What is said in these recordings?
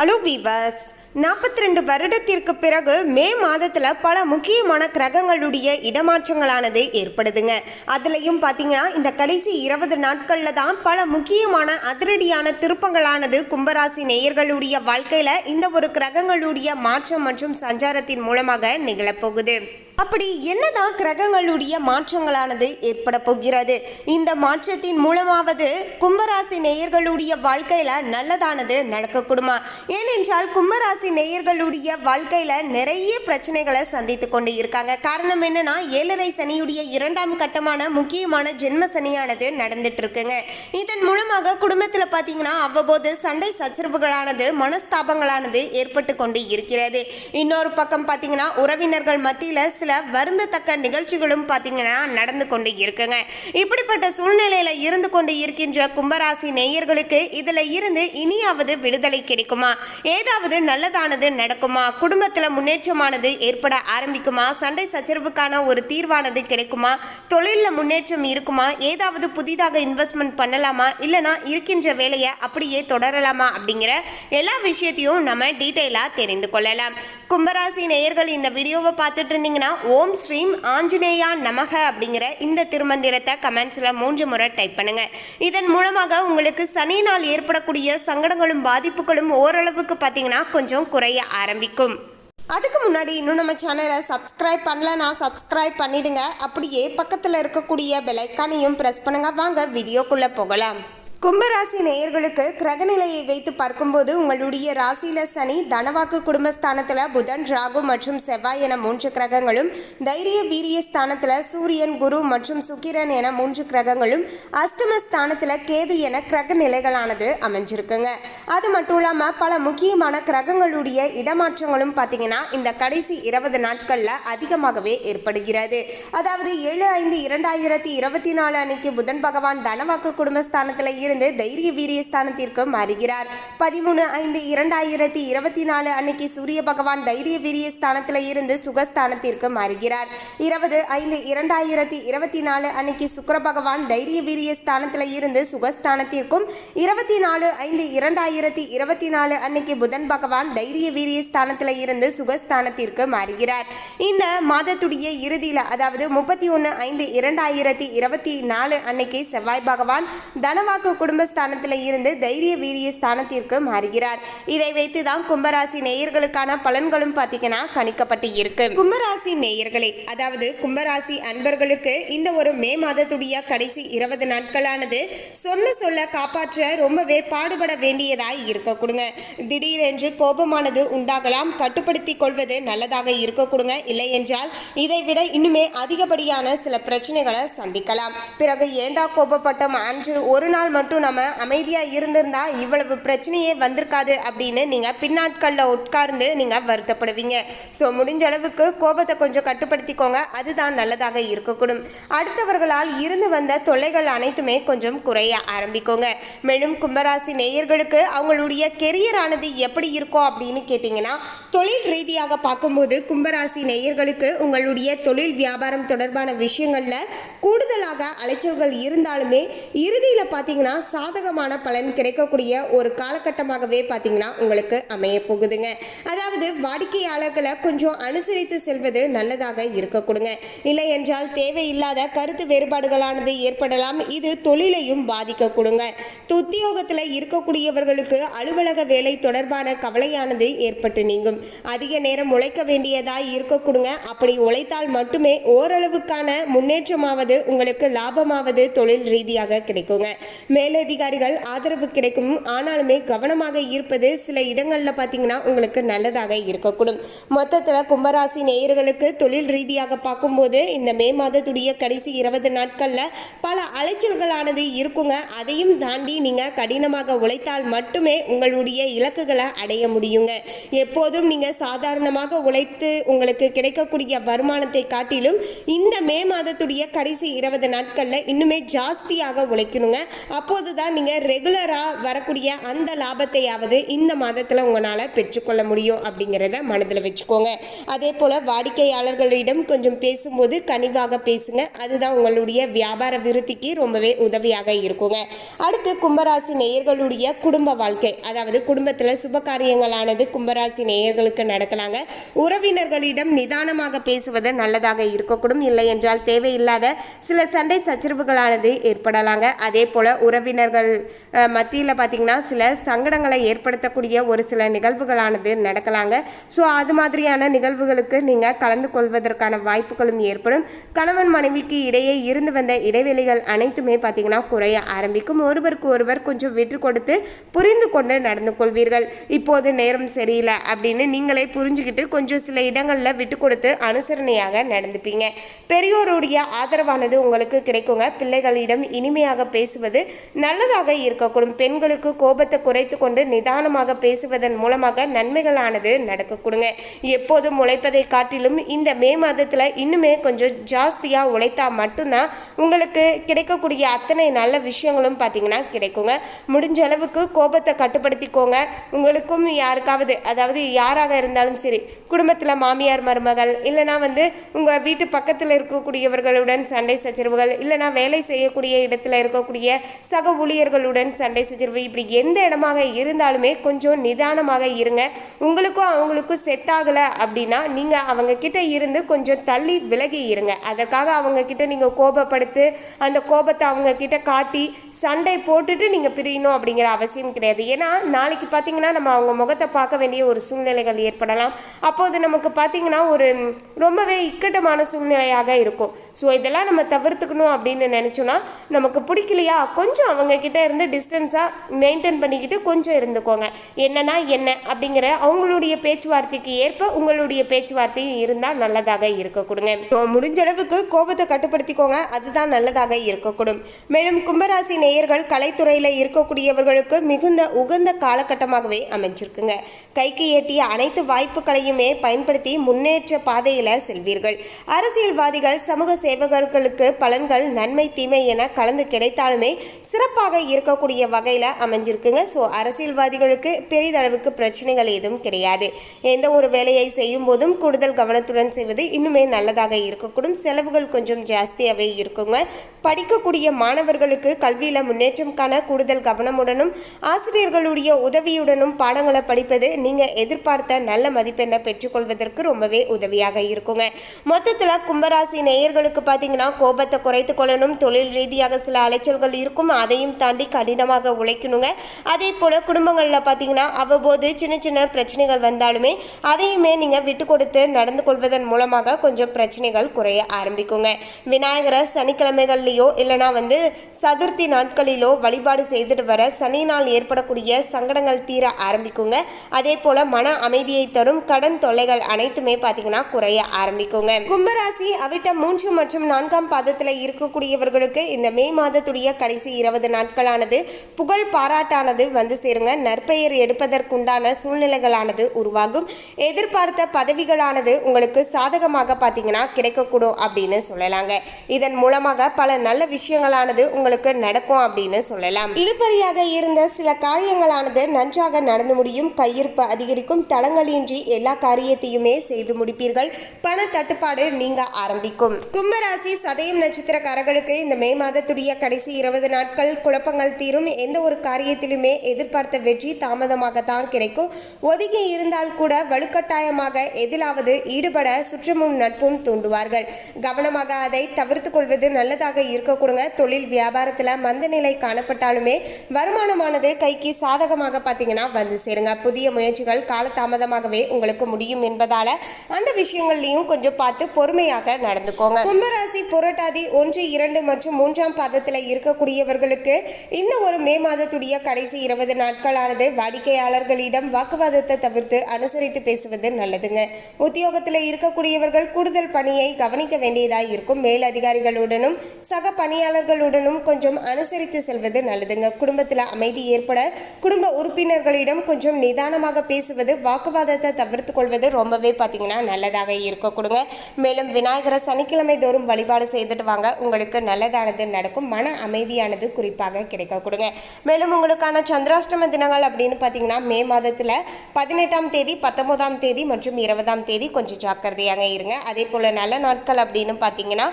Hello viewers நாற்பத்தி ரெண்டு வருடத்திற்கு பிறகு மே மாதத்தில் பல முக்கியமான கிரகங்களுடைய இடமாற்றங்களானது ஏற்படுதுங்க. அதுலேயும் பார்த்தீங்கன்னா இந்த கடைசி இருபது நாட்களில் தான் பல முக்கியமான அதிரடியான திருப்பங்களானது கும்பராசி நேயர்களுடைய வாழ்க்கையில் இந்த ஒரு கிரகங்களுடைய மாற்றம் மற்றும் சஞ்சாரத்தின் மூலமாக நிகழப்போகுது. அப்படி என்னதான் கிரகங்களுடைய மாற்றங்களானது ஏற்பட போகிறது? இந்த மாற்றத்தின் மூலமாவது கும்பராசி நேயர்களுடைய வாழ்க்கையில நல்லதானது நடக்கக்கூடுமா? ஏனென்றால் கும்பராசி நேயர்களுடைய வாழ்க்கையில நிறைய பிரச்சனைகளை சந்தித்து கொண்டு இருக்காங்க. காரணம் என்னன்னா ஏழரை சனியுடைய இரண்டாம் கட்டமான முக்கியமான ஜென்ம சனியானது நடந்துட்டு இருக்குங்க இதன் மூலமாக குடும்பத்தில் பார்த்தீங்கன்னா அவ்வப்போது சண்டை சச்சரவுகளானது மனஸ்தாபங்களானது ஏற்பட்டு கொண்டு இருக்கிறது. இன்னொரு பக்கம் பார்த்தீங்கன்னா உறவினர்கள் மத்தியில் சில வருந்தத்தக்க நிகழ்ச்சிகளும் பார்த்தீங்கன்னா நடந்து கொண்டு இருக்குங்க. இப்படிப்பட்ட சூழ்நிலையில் இருந்து கொண்டு இருக்கின்ற கும்பராசி நேயர்களுக்கு இதில் இருந்து இனியாவது விடுதலை கிடைக்குமா? ஏதாவது நல்லதானது நடக்குமா? குடும்பத்தில் முன்னேற்றமானது ஏற்பட ஆரம்பிக்குமா? சண்டை சச்சரவுக்கான ஒரு தீர்வானது கிடைக்குமா? தொழிலில் முன்னேற்றம் இருக்குமா? ஏதாவது புதிதாக இன்வெஸ்ட்மெண்ட் பண்ணலாமா? இல்லைனா இருக்கின்ற வேலையை அப்படியே தொடரலாமா? அப்படிங்கிற எல்லா விஷயத்தையும் நம்ம டீட்டெயிலாக தெரிந்து கொள்ளலாம். கும்பராசி நேயர்கள் இந்த வீடியோவை பார்த்துட்டு இருந்தீங்கன்னா ஓம் ஸ்ரீம் ஆஞ்சநேயா நமக அப்படிங்கிற இந்த திருமந்திரத்தை கமெண்ட்ஸில் மூன்று முறை டைப் பண்ணுங்க. இதன் மூலமாக உங்களுக்கு சனியினால் ஏற்படக்கூடிய சங்கடங்களும் பாதிப்புகளும் ஓரளவுக்கு பார்த்தீங்கன்னா கொஞ்சம் குறைய ஆரம்பிக்கும். அதுக்கு முன்னாடி இன்னும் நம்ம சேனலை சப்ஸ்கிரைப் பண்ணலன்னா சப்ஸ்கிரைப் பண்ணிடுங்க. அப்படியே பக்கத்தில் இருக்கக்கூடிய பெலைக்கானையும் ப்ரெஸ் பண்ணுங்க. வாங்க வீடியோக்குள்ளே போகலாம். கும்பராசி நேயர்களுக்கு கிரகநிலையை வைத்து பார்க்கும்போது உங்களுடைய ராசியில சனி தனவாக்கு குடும்பஸ்தானத்தில் புதன் ராகு மற்றும் செவ்வாய் என மூன்று கிரகங்களும் தைரிய வீரிய ஸ்தானத்தில் சூரியன் குரு மற்றும் சுக்கிரன் என மூன்று கிரகங்களும் அஷ்டம ஸ்தானத்தில் கேது என கிரக நிலைகளானது அமைஞ்சிருக்குங்க. அது மட்டும் இல்லாமல் பல முக்கியமான கிரகங்களுடைய இடமாற்றங்களும் பார்த்தீங்கன்னா இந்த கடைசி இருபது நாட்களில் அதிகமாகவே ஏற்படுகிறது. அதாவது ஏழு ஐந்து இரண்டாயிரத்தி இருபத்தி நாலு அன்னைக்கு புதன் பகவான் தனவாக்கு குடும்பஸ்தானத்தில் இருந்து தைரிய வீரியஸ்தானத்திற்கு மாறுகிறார். பதிமூணு ஐந்து இரண்டாயிரத்தி இருபத்தி நாலு அன்னைக்கு சூரிய பகவான் தைரிய வீரியஸ்தானத்தில் இருந்து சுகஸ்தானத்திற்கு மாறுகிறார். இருபது ஐந்து இரண்டாயிரத்தி இருபத்தி நாலு அன்னைக்கு சுக்கர பகவான் தைரிய வீரியஸ்தானத்தில் இருந்து சுகஸ்தானத்திற்கும் இருபத்தி நாலு ஐந்து இரண்டாயிரத்தி இருபத்தி நாலு அன்னைக்கு புதன் பகவான் தைரிய வீரியஸ்தானத்தில் இருந்து சுகஸ்தானத்திற்கு மாறுகிறார். இந்த மாதத்துடைய இறுதியில் அதாவது முப்பத்தி ஒன்று ஐந்து இரண்டாயிரத்தி இருபத்தி நாலு அன்னைக்கு செவ்வாய் பகவான் தனவாக்கு குடும்பஸ்தானத்தில் இருந்து தைரிய வீரிய ஸ்தானத்திற்கு மாறுகிறார். இதை வைத்து தான் கும்பராசி நேயர்களுக்கான பலன்களும் பார்த்தீங்கன்னா கணிக்கப்பட்டு இருக்கு. கும்பராசி நேயர்களே அதாவது கும்பராசி அன்பர்களுக்கு இந்த ஒரு மே மாதத்துடைய கடைசி இருபது நாட்களானது சொன்ன சொல்ல காப்பாற்ற ரொம்பவே பாடுபட வேண்டியதாய் இருக்க கொடுங்க. திடீரென்று கோபமானது உண்டாகலாம். கட்டுப்படுத்தி கொள்வது நல்லதாக இருக்க கொடுங்க. இல்லை என்றால் இதை விட இன்னுமே அதிகப்படியான சில பிரச்சனைகளை சந்திக்கலாம். பிறகு ஏண்டா கோபப்பட்டோம்? அன்று ஒரு நாள் மட்டும் நம்ம அமைதியாக இருந்திருந்தா இவ்வளவு பிரச்சனையே வந்திருக்காது அப்படின்னு நீங்கள் பின்னாட்களில் உட்கார்ந்து நீங்கள் வருத்தப்படுவீங்க. ஸோ முடிஞ்ச அளவுக்கு கோபத்தை கொஞ்சம் கட்டுப்படுத்திக்கோங்க. அதுதான் நல்லதாக இருக்கக்கூடும். அடுத்தவர்களால் இருந்து வந்த தொல்லைகள் அனைத்துமே கொஞ்சம் குறைய ஆரம்பிக்கோங்க. மேலும் கும்பராசி நேயர்களுக்கு அவங்களுடைய கெரியரானது எப்படி இருக்கும் அப்படின்னு கேட்டிங்கன்னா தொழில் ரீதியாக பார்க்கும்போது கும்பராசி நேயர்களுக்கு உங்களுடைய தொழில் வியாபாரம் தொடர்பான விஷயங்களில் கூடுதலாக அலைச்சல்கள் இருந்தாலுமே இறுதியில் பார்த்தீங்கன்னா சாதகமான பலன் கிடைக்கக்கூடிய ஒரு காலகட்டமாகவே பார்த்தீங்கன்னா உங்களுக்கு அமைய போகுதுங்க அதாவது வாடிக்கையாளர்களை கொஞ்சம் அனுசரித்து செல்வது நல்லதாக இருக்க கொடுங்க இல்லை என்றால் தேவையில்லாத கருத்து வேறுபாடுகளானது ஏற்படலாம். இது தொழிலையும் பாதிக்க கொடுங்க உத்தியோகத்தில் இருக்கக்கூடியவர்களுக்கு அலுவலக வேலை தொடர்பான கவலையானது ஏற்பட்டு நீங்கும். அதிக நேரம் உழைக்க வேண்டியதாய் இருக்க கொடுங்க அப்படி உழைத்தால் மட்டுமே ஓரளவுக்கான முன்னேற்றமாவது உங்களுக்கு லாபமாவது தொழில் ரீதியாக கிடைக்குங்க. மேலதிகாரிகள் ஆதரவு கிடைக்கும். ஆனாலுமே கவனமாக இருப்பது சில இடங்களில் பார்த்தீங்கன்னா உங்களுக்கு நல்லதாக இருக்கக்கூடும். மொத்தத்தில் கும்பராசி நேயர்களுக்கு தொழில் ரீதியாக பார்க்கும்போது இந்த மே மாதத்துடைய கடைசி இருபது நாட்களில் பல அலைச்சல்களானது இருக்குங்க. அதையும் தாண்டி நீங்கள் கடினமாக உழைத்தால் மட்டுமே உங்களுடைய இலக்குகளை அடைய முடியுங்க. எப்போதும் நீங்கள் சாதாரணமாக உழைத்து உங்களுக்கு கிடைக்கக்கூடிய வருமானத்தை காட்டிலும் இந்த மே மாதத்துடைய கடைசி இருபது நாட்களில் இன்னுமே ஜாஸ்தியாக உழைக்கணுங்க. அப்போ அப்போது தான் நீங்கள் ரெகுலராக வரக்கூடிய அந்த லாபத்தையாவது இந்த மாதத்தில் உங்களால் பெற்றுக்கொள்ள முடியும் அப்படிங்கிறத மனதில் வச்சுக்கோங்க. அதே போல் வாடிக்கையாளர்களிடம் கொஞ்சம் பேசும்போது கனிவாக பேசுங்க. அதுதான் உங்களுடைய வியாபார விருத்திக்கு ரொம்பவே உதவியாக இருக்குங்க. அடுத்து கும்பராசி நேயர்களுடைய குடும்ப வாழ்க்கை. அதாவது குடும்பத்தில் சுப காரியங்களானது கும்பராசி நேயர்களுக்கு நடக்கலாங்க. உறவினர்களிடம் நிதானமாக பேசுவது நல்லதாக இருக்கக்கூடும். இல்லை என்றால் தேவையில்லாத சில சண்டை சச்சரவுகளானது ஏற்படலாங்க. அதே போல உறவினர்கள் மத்தியில் பார்த்தீங்கன்னா சில சங்கடங்களை ஏற்படுத்தக்கூடிய ஒரு சில நிகழ்வுகளானது நடக்கலாங்க. ஸோ அது மாதிரியான நிகழ்வுகளுக்கு நீங்கள் கலந்து கொள்வதற்கான வாய்ப்புகளும் ஏற்படும். கணவன் மனைவிக்கு இடையே இருந்து வந்த இடைவெளிகள் அனைத்துமே பார்த்தீங்கன்னா குறைய ஆரம்பிக்கும். ஒருவருக்கு ஒருவர் கொஞ்சம் விட்டு கொடுத்து புரிந்து கொண்டு நடந்து கொள்வீர்கள். இப்போது நேரம் சரியில்லை அப்படின்னு நீங்களே புரிஞ்சுக்கிட்டு கொஞ்சம் சில இடங்களில் விட்டு கொடுத்து அனுசரணையாக நடந்துப்பீங்க. பெரியோருடைய ஆதரவானது உங்களுக்கு கிடைக்குங்க. பிள்ளைகளிடம் இனிமையாக பேசுவது நல்லதாக இருக்கக்கூடும் பெண்களுக்கு கோபத்தை குறைத்து கொண்டு நிதானமாக பேசுவதன் மூலமாக நன்மைகளானது நடக்கக்கூடுங்க. எப்போதும் உழைப்பதை காட்டிலும் இந்த மே மாதத்தில் இன்னுமே கொஞ்சம் ஜாஸ்தியாக உழைத்தா மட்டும்தான் உங்களுக்கு கிடைக்கக்கூடிய அத்தனை நல்ல விஷயங்களும் பார்த்தீங்கன்னா கிடைக்குங்க. முடிஞ்ச அளவுக்கு கோபத்தை கட்டுப்படுத்திக்கோங்க. உங்களுக்கும் யாருக்காவது அதாவது யாராக இருந்தாலும் சரி குடும்பத்தில் மாமியார் மருமகள் இல்லைனா வந்து உங்கள் வீட்டு பக்கத்தில் இருக்கக்கூடியவர்களுடன் சண்டை சச்சரவுகள் இல்லைனா வேலை செய்யக்கூடிய இடத்துல இருக்கக்கூடிய சக ஊழியர்களுடன் சண்டை சச்சரவு இப்படி எந்த இடமாக இருந்தாலுமே கொஞ்சம் நிதானமாக இருங்க. உங்களுக்கும் அவங்களுக்கும் செட் ஆகலை அப்படின்னா நீங்கள் அவங்க கிட்ட இருந்து கொஞ்சம் தள்ளி விலகி இருங்க. அதற்காக அவங்க கிட்ட நீங்கள் கோபப்படுத்து அந்த கோபத்தை அவங்க கிட்ட காட்டி சண்டை போட்டுட்டு நீங்கள் பிரியணும் அப்படிங்கிற அவசியம் கிடையாது. ஏன்னா நாளைக்கு பார்த்தீங்கன்னா நம்ம அவங்க முகத்தை பார்க்க வேண்டிய ஒரு சூழ்நிலைகள் ஏற்படலாம். அப்போது நமக்கு பார்த்தீங்கன்னா ஒரு ரொம்பவே இக்கட்டமான சூழ்நிலையாக இருக்கும். ஸோ இதெல்லாம் நம்ம தவிர்த்துக்கணும் அப்படின்னு நினச்சோன்னா நமக்கு பிடிக்கலையா? கொஞ்சம் அவங்க கிட்ட இருந்து டிஸ்டன்ஸாக மெயின்டைன் பண்ணிக்கிட்டு கொஞ்சம் இருந்துக்கோங்க. என்னன்னா என்ன அப்படிங்கிற அவங்களுடைய பேச்சுவார்த்தைக்கு ஏற்ப உங்களுடைய பேச்சுவார்த்தையும் இருந்தால் நல்லதாக இருக்கக்கூடுங்க. முடிஞ்ச அளவுக்கு கோபத்தை கட்டுப்படுத்திக்கோங்க அதுதான் நல்லதாக இருக்கக்கூடும். மேலும் கும்பராசி நேயர்கள் கலைத்துறையில் இருக்கக்கூடியவர்களுக்கு மிகுந்த உகந்த காலகட்டமாகவே அமைஞ்சிருக்குங்க. கைக்கு எட்டிய அனைத்து வாய்ப்புகளையுமே பயன்படுத்தி முன்னேற்ற பாதையில் செல்வீர்கள். அரசியல்வாதிகள் சமூக சேவகர்களுக்கு பலன்கள் நன்மை தீமை என கலந்து கிடைத்தாலுமே சிறப்பாக இருக்கக்கூடிய வகையில் அமைஞ்சிருக்குங்க. ஸோ அரசியல்வாதிகளுக்கு பெரிதளவுக்கு பிரச்சனைகள் எதுவும் கிடையாது. எந்த ஒரு வேலையை செய்யும் போதும் கூடுதல் கவனத்துடன் செய்வது இன்னுமே நல்லதாக இருக்கக்கூடும். செலவுகள் கொஞ்சம் ஜாஸ்தியாகவே இருக்குங்க. படிக்கக்கூடிய மாணவர்களுக்கு கல்வியில் முன்னேற்றம் காண கூடுதல் கவனமுடனும் ஆசிரியர்களுடைய உதவியுடனும் பாடங்களை படிப்பது நீங்கள் எதிர்பார்த்த நல்ல மதிப்பெண்ணை பெற்றுக்கொள்வதற்கு ரொம்பவே உதவியாக இருக்குங்க. மொத்தத்தில் கும்பராசி நேயர்களுக்கு பார்த்தீங்கன்னா கோபத்தை குறைத்து கொள்ளணும் தொழில் ரீதியாக சில அலைச்சல்கள் இருக்கும். அதையும் தாண்டி கடின கடினமாக உழைக்கணுங்க. அதே போல் குடும்பங்களில் பார்த்தீங்கன்னா அவ்வப்போது சின்ன சின்ன பிரச்சனைகள் வந்தாலுமே அதையுமே நீங்கள் விட்டு கொடுத்து நடந்து கொள்வதன் மூலமாக கொஞ்சம் பிரச்சனைகள் குறைய ஆரம்பிக்குங்க. விநாயகரை சனிக்கிழமைகள்லையோ இல்லைனா வந்து சதுர்த்தி நாட்களிலோ வழிபாடு செய்துட்டு வர சனியினால் ஏற்படக்கூடிய சங்கடங்கள் தீர ஆரம்பிக்குங்க. அதே போல மன அமைதியை தரும் கடன் தொல்லைகள் அனைத்துமே பார்த்தீங்கன்னா குறைய ஆரம்பிக்குங்க. கும்பராசி அவிட்ட மூன்று மற்றும் நான்காம் பாதத்தில் இருக்கக்கூடியவர்களுக்கு இந்த மே மாதத்துடைய கடைசி இருபது நாட்களானது புகழ் பாராட்டானது வந்து சேருங்க. நற்பெயர் எடுப்பதற்குண்டான சூழ்நிலைகளானது உருவாகும். எதிர்பார்த்த பதவிகளானது உங்களுக்கு சாதகமாக பார்த்தீங்கன்னா கிடைக்கக்கூடும் அப்படின்னு சொல்லலாங்க. இதன் மூலமாக பல நல்ல விஷயங்களானது உங்களுக்கு நடக்கும் அப்படின்னு சொல்லலாம். இழுபறியாக இருந்த சில காரியங்களானது நன்றாக நடந்து முடியும். கையிருப்பு அதிகரிக்கும். தடங்களின்றி எல்லா காரியத்தையுமே செய்து முடிப்பீர்கள். பண தட்டுப்பாடு நீங்க ஆரம்பிக்கும். கும்பராசி சதயம் நட்சத்திரக்காரர்களுக்கு இந்த மே மாதத்துடைய கடைசி இருபது நாட்கள் குழப்பங்கள் தீரும் எந்த ஒரு காரியத்திலுமே எதிர்பார்த்த வெற்றி தாமதமாகத்தான் கிடைக்கும். ஒதுங்கி இருந்தால் கூட வலுக்கட்டாயமாக எதிலாவது ஈடுபட சுற்றமும் நட்பும் தூண்டுவார்கள். கவனமாக அதை தவிர்த்து கொள்வது நல்லதாக இருக்க கொடுங்க. தொழில் வியாபாரத்தில் மந்த நிலை காணப்பட்டாலுமே வருமானமானது கைக்கு சாதகமாக பார்த்தீங்கன்னா வந்து சேருங்க. புதிய முயற்சிகள் காலதாமதமாகவே உங்களுக்கு முடியும் என்பதால அந்த விஷயங்கள்லையும் கொஞ்சம் பார்த்து பொறுமையாக நடந்துக்கோங்க. கும்பராசி புரட்டாதி ஒன்று இரண்டு மற்றும் மூன்றாம் பாதத்தில் இருக்கக்கூடியவர்களுக்கு இந்த ஒரு மே மாதத்துடைய கடைசி இருபது நாட்களானது வாடிக்கையாளர்களிடம் வாக்குவாதத்தை தவிர்த்து அனுசரித்து பேசுவது நல்லதுங்க. உத்தியோகத்தில் இருக்கக்கூடியவர்கள் கூடுதல் பணியை கவனிக்க வேண்டியதாக இருக்கும். மேல் அதிகாரிகளுடனும் சக பணியாளர்களுடனும் கொஞ்சம் அனுசரித்து செல்வது நல்லதுங்க. குடும்பத்தில் அமைதி ஏற்பட குடும்ப உறுப்பினர்களிடம் கொஞ்சம் நிதானமாக பேசுவது வாக்குவாதத்தை தவிர்த்து கொள்வது ரொம்பவே பார்த்தீங்கன்னா நல்லதாக இருக்க கொடுங்க மேலும் விநாயகரை சனிக்கிழமை தோறும் வழிபாடு செய்துட்டு வாங்க. உங்களுக்கு நல்லதானது நடக்கும். மன அமைதியானது குறிப்பாக கிடைக்கக்கூடும். கொடுங்க. மேலும் உங்களுக்கான சந்திராஷ்டம தினங்கள் அப்படின்னு பார்த்தீங்கன்னா மே மாதத்தில் பதினெட்டாம் தேதி பத்தொன்பதாம் தேதி மற்றும் இருபதாம் தேதி கொஞ்சம் ஜாக்கிரதையாக இருங்க. அதே போல் நல்ல நாட்கள் அப்படின்னு பார்த்தீங்கன்னா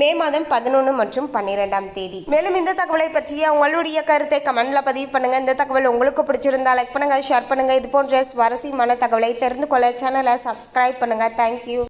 மே மாதம் பதினொன்று மற்றும் பன்னிரெண்டாம் தேதி. மேலும் இந்த தகவலை பற்றிய உங்களுடைய கருத்தை கமெண்ட்ல பதிவு பண்ணுங்க. இந்த தகவல் உங்களுக்கு பிடிச்சிருந்தா லைக் பண்ணுங்க ஷேர் பண்ணுங்க. இது போன்ற சுவாரஸ்யமான தகவலை தெரிந்து கொள்ள சேனலை சப்ஸ்கிரைப் பண்ணுங்க. தேங்க்யூ